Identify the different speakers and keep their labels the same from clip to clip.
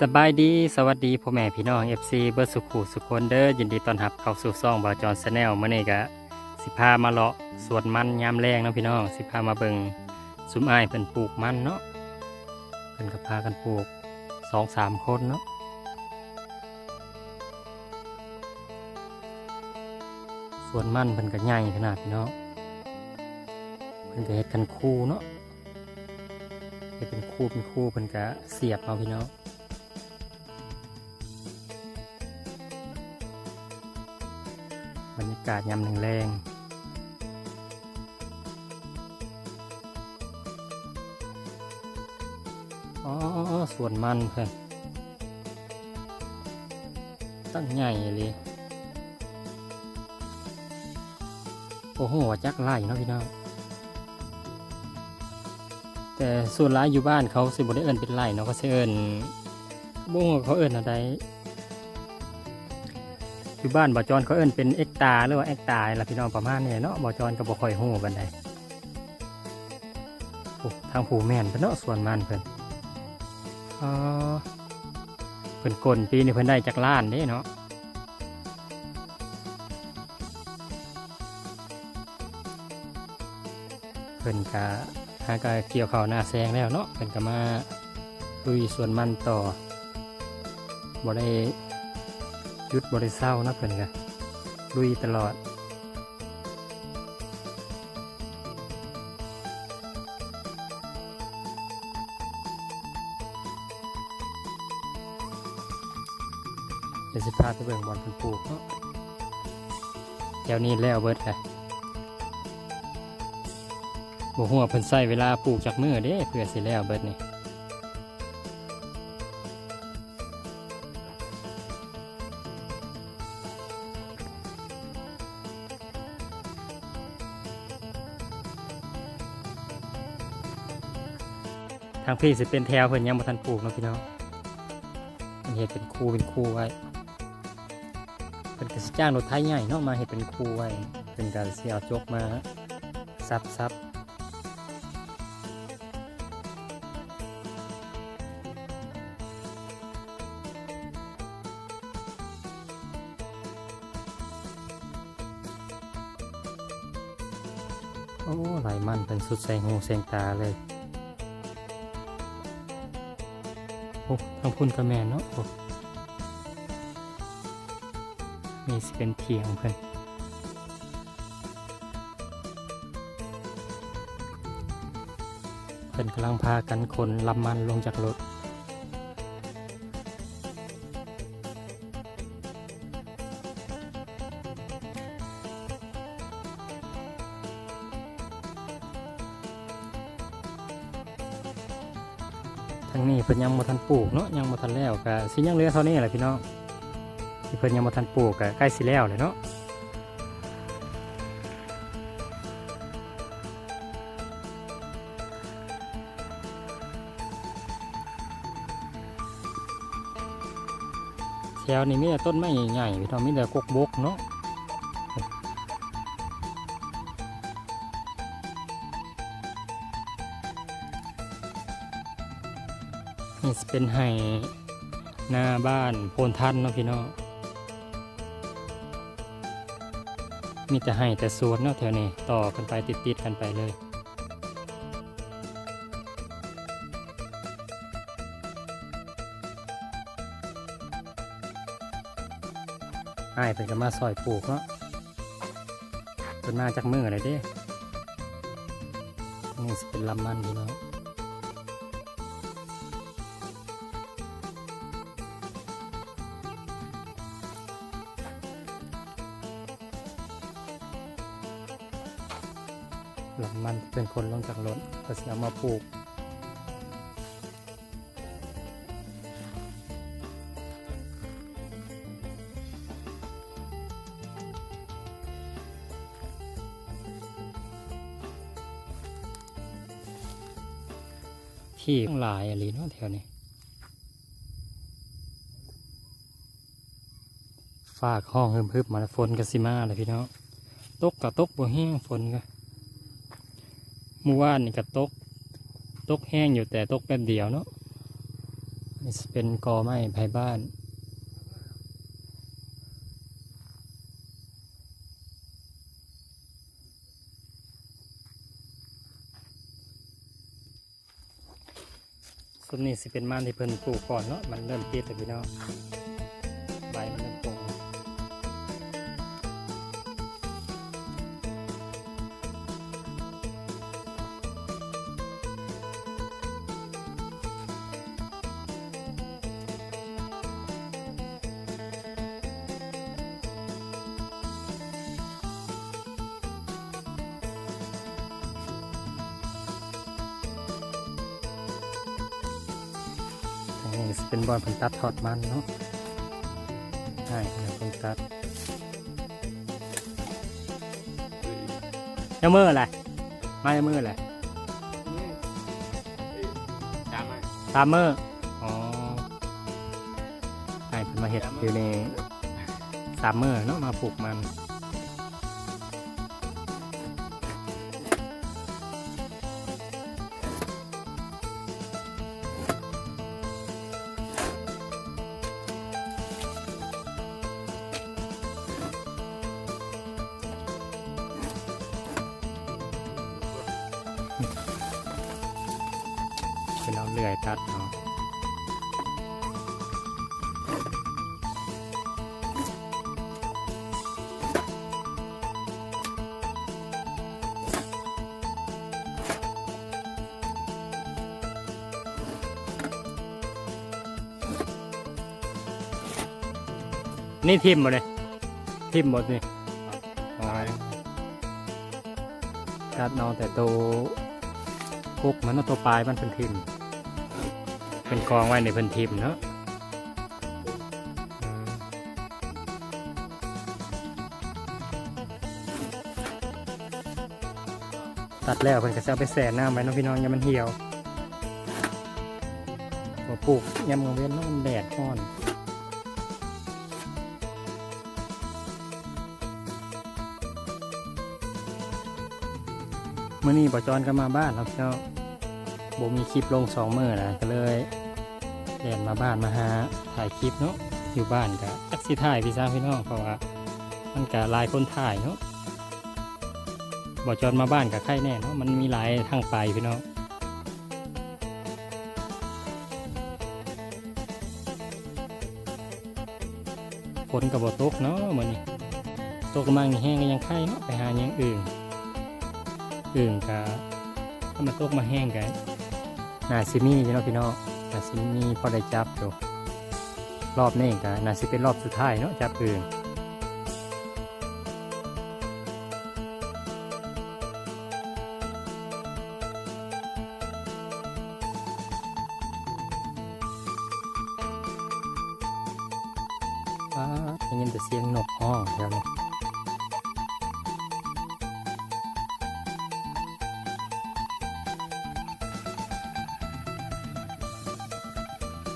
Speaker 1: สบายดีสวัสดีพ่อแม่พี่น้อง FC เบอร์สุขุสุคนเด้อยินดีต้อนรับเข้าสู่ซ่องบาจอนชาแนลเมื้อนี้ก็สิพามาเลาะสวนมันยามแรงเนาะพี่น้อง สิพามาเบิงซุ้มอ้ายเพิ่นปลูกมันเนาะเพิ่นก็พากันปลูกสองสามคนเนาะสวนมันเพิ่นก็ใหญ่ขนาดพี่น้องเพิ่นก็เฮ็ดกันคู่เนาะเฮ็ดเป็นคู่เป็นคู่เพิ่นก็เสียบเอาพี่น้องากาศยามแรงอ๋อสวนมันเพิ่นตั้งใหญ่เลยโอ้โหจักไล่เนาะพี่น้องแต่ส่วนร้ายอยู่บ้านเขาสิบ่ได้เอิ้นเป็นไร่เนาะเขาสิเอิ้นบ่ฮู้ว่าเขาเอิ้นอะไร อยู่บ้านบ่อจอนเขาเอิ้นเป็นเอ็กตาหรือว่าเอ็กตาล่ะพี่น้องประมาณนี้เนาะบ่อจอนก็บ่ค่อยฮู้ปานใดโอ้ทางผู้แม่นเพิ่นเนาะส่วนมันเพิ่นอ๋อเพิ่นกลนปีนี้เพิ่นได้จักล้านเด้เนาะเพิ่นก็หาก็เกี่ยวข้าวหน้าแซงแล้วเนาะเป็นก็มาลุยส่วนมันต่อบ่ได้ ยุดบ่ได้เศร้านะเพิ่อนก็ลุยตลอด เดี๋ยวสิพาไปเบิ่งบอลเพิ่นปลูกเนาะแถวนี้แล้วเบิดค่ะบ่ฮู้ว่าเพิ่นใช้เวลาปลูกจากมือเด้เพื่อสิแล้วเบิดนี่ ทางพี่สิเป็นแถวเพิ่นยังบ่ทันปลูกนาะพี่น้องเพิ่นเฮ็ดเป็นคู่เป็นคู่ไว้เพิ่นก็สิจ้างรถไถใหญ่เนาะมาเฮ็ดเป็นคู่ไว้เพิ่นก็สิเอาจกมาซับซับโอ้ไหลมันเป็นสุดใส่หูเสียงตาเลย ขอ้ทางพุ่นกระแมนเนาะโอ้มีสิเป็นเทียงเพิ่นเพิ่นกำลังพากันขนลำมันลงจากรถ ทางนี้เพิ่นยังบ่ทันปลูกเนาะยังบ่ทันแล้วก็สิยังเหลือเท่านี้แหละพี่น้องที่เพิ่นยังบ่ทันปลูกก็ใกล้สิแล้วเลยเนาะแถวนี้มีแต่ต้นไม้ใหญ่ๆพี่น้องมีแต่กกบกเนาะ สิเป็นไห้หน้าบ้านโพนทันเนาะพี่น้องมีแต่ไห้แต่สวนเนาะแถวนี้ต่อกันไปติดๆกันไปเลยอ้เป็นก็มาซอยปลูกเนาะเป็นมาจากมืออะไรเด้นี่สิเป็นลำมันพี่น้อง มันเป็นคนลงจากรถก็สิเอามาปลูก ที่หลายอะไรเนาะแถวนี้ฝากห้องเฮิมพึบมาแล้วฝนกับสิมาเลยพี่น้องตกกับตกบ่แห้งฝนก็ เมื่อวานนี่กับตก ตกแห้งอยู่แต่ตกแป๊บเดียวเนาะเป็นกอไม้ภายบ้านส่วนนี้สิเป็นมันที่เพิ่นปลูกก่อนเนาะมันเริ่มติดแต่พี่น้อง นี้เป็นบอลเพิ่นตัดทอดมันเนาะใช่เพิ่นตัดเจ้ามืออะไรมาเจ้ามืออะไร
Speaker 2: ตามมา
Speaker 1: ตามมืออ๋อใช่เพิ่นมาเห็ดอยู่ในสามเมือเนาะมาปลูกมัน ลื่อยตัดเนาะนี่ทิมหมดเลยทิมหมดนี่อ๋อตัดเนอนแต่ตัวพุกมันเอาตัวปลายมันเป็นทิม เป็นกองไว้ในเป็นทิมเนาะตัดแล้วเพิ่นก็จะเอาไปแส่น้ำไว้เนาะพี่น้องอย่ามันเหี่ยวหัวปลูกยำกลางเว้นเนาะมันแดดร้อนเมื่อนี้ปอจอนก็มาบ้านครับเจ้าโบมีคลิปลงสองมือนะก็เลย เรียนมาบ้านมาหาถ่ายคลิปเนาะอยู่บ้านกะจักสิถ่ายพี่ซ่าพี่น้องเพราะว่ามันกะหลายคนถ่ายเนาะบอจอนมาบ้านกับใครแน่เนาะมันมีหลายทางไปพี่น้องฝนกับบตกเนาะมื่อนี้ตกกำลังนี่แห้งก็ยังไข่เนาะไปหาอย่างอื่นอึ่งกะถ้ามันตกมาแห้งกันนาซิมีอยู่เนาะพี่น้อง นาซิมีพอได้จับอยู่รอบนี้กะนาซิเป็นรอบสุดท้ายเนาะจับอึ่งว้าได้ยินแต่เสียงนกห้องแล้วเนี่ย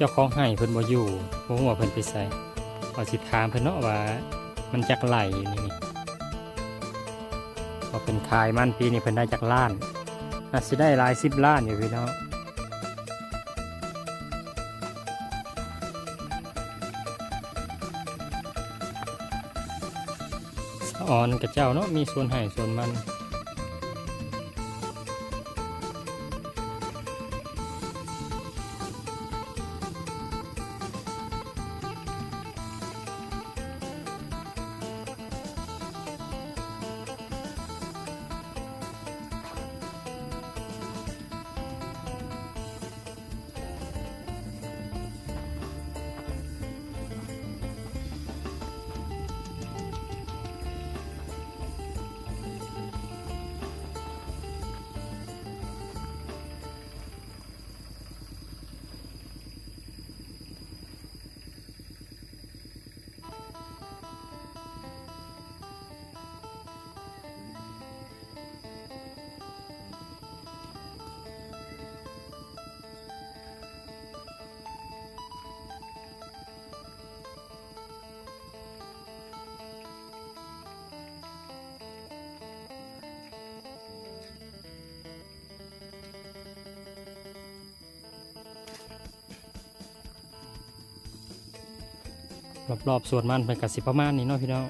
Speaker 1: เจ้าของให้เพิ่นบ่อยู่บ่ฮู้ว่าเพิ่นไปใส่เอาสิถามเพิ่นเนาะว่ามันจักไหลนี่นี่พอเพิ่นขายมันปีนี้เพิ่นได้จักล้านน่าสิได้หลายสิบล้านอยู่พี่น้องสะออนกับเจ้าเนาะมีส่วนให้ส่วนมัน รอบๆสวนมันเป็นกสิประมาณนี้เนาะพี่น้อง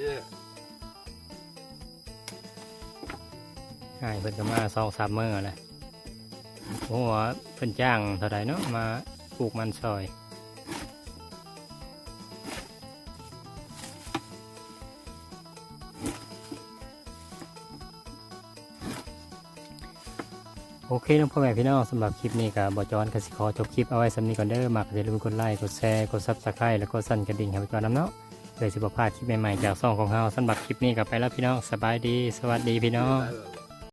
Speaker 1: ง่ายเพิ่นก็มาสองสามเมื้อเลยโอ้โหเพิ่นจ้างเท่าไรเนาะมาปลูกมันซอยโอเคน้องพ่อแม่พี่น้องสำหรับคลิปนี้กับบอจอนกสิขอจบคลิปเอาไว้สำนีก่อนเด้อมักอย่าลืมกดไลค์กดแชร์กดซับสไครต์แล้วก็สั่นกระดิ่งให้ไว้ก่อนน้ำเนาะเพื่อสิบพลาดคลิปใหม่ๆจากซ่องของเราสำหรับคลิปนี้กับไปแล้วพี่น้องสบายดี สวัสดีพี่น้อง